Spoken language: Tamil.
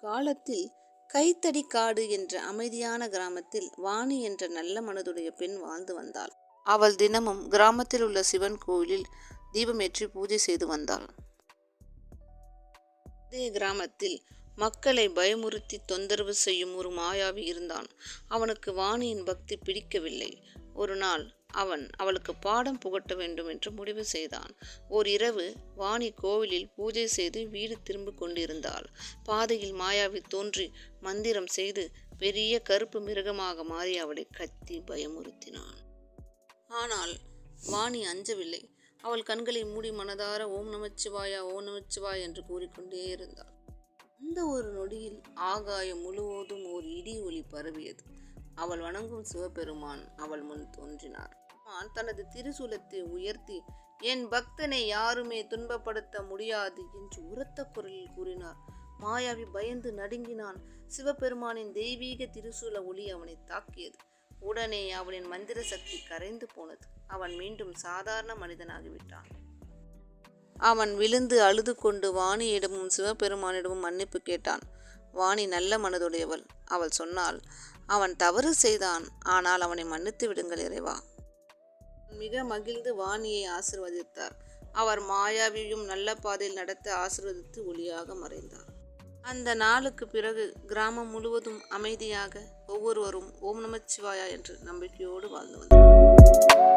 காலத்தில் கைத்தடி காடு என்ற அமைதியான கிராமத்தில் வாணி என்ற நல்ல மனதுடைய பெண் வாழ்ந்து வந்தாள். அவள் தினமும் கிராமத்தில் உள்ள சிவன் கோயிலில் தீபமேற்றி பூஜை செய்து வந்தாள். அதே கிராமத்தில் மக்களை பயமுறுத்தி தொந்தரவு செய்யும் ஒரு மாயாவி இருந்தான். அவனுக்கு வாணியின் பக்தி பிடிக்கவில்லை. ஒரு நாள் அவன் அவளுக்கு பாடம் புகட்ட வேண்டும் என்று முடிவு செய்தான். ஓர் இரவு வாணி கோவிலில் பூஜை செய்து வீடு திரும்ப கொண்டிருந்தாள். பாதையில் மாயாவி தோன்றி மந்திரம் செய்து பெரிய கருப்பு மிருகமாக மாறி அவளை கத்தி பயமுறுத்தினான். ஆனால் வாணி அஞ்சவில்லை. அவள் கண்களை மூடி மனதார ஓம் நமச்சிவாயா ஓம் நமச்சிவாய் என்று கூறிக்கொண்டே இருந்தாள். அந்த ஒரு நொடியில் ஆகாயம் முழுவதும் ஓர் இடி ஒளி பரவியது. அவள் வணங்கும் சிவபெருமான் அவள் முன் தோன்றினார். பெருமான் தனது திருசூலத்தை உயர்த்தி என் பக்தனை யாருமே துன்பப்படுத்த முடியாது என்று உரத்த குரலில் கூறினார். மாயாவி பயந்து நடுங்கினான். சிவபெருமானின் தெய்வீக திருசூல ஒளி அவனை தாக்கியது. உடனே அவனின் மந்திர சக்தி கரைந்து போனது. அவன் மீண்டும் சாதாரண மனிதனாகிவிட்டான். அவன் விழுந்து அழுது கொண்டு வாணியிடமும் சிவபெருமானிடமும் மன்னிப்பு கேட்டான். வாணி நல்ல மனதுடையவள். அவள் சொன்னாள் அவன் தவறு செய்தான். ஆனால் அவனை மன்னித்து விடுங்கள் இறைவா. மிக மகிழ்ந்து வாணியை ஆசிர்வதித்தார். அவர் மாயாவியும் நல்ல பாதையில் நடத்த ஆசிர்வதித்து ஒளியாக மறைந்தார். அந்த நாளுக்கு பிறகு கிராமம் முழுவதும் அமைதியாக ஒவ்வொருவரும் ஓம் நமச்சிவாயா என்று நம்பிக்கையோடு வாழ்ந்து வந்தார்.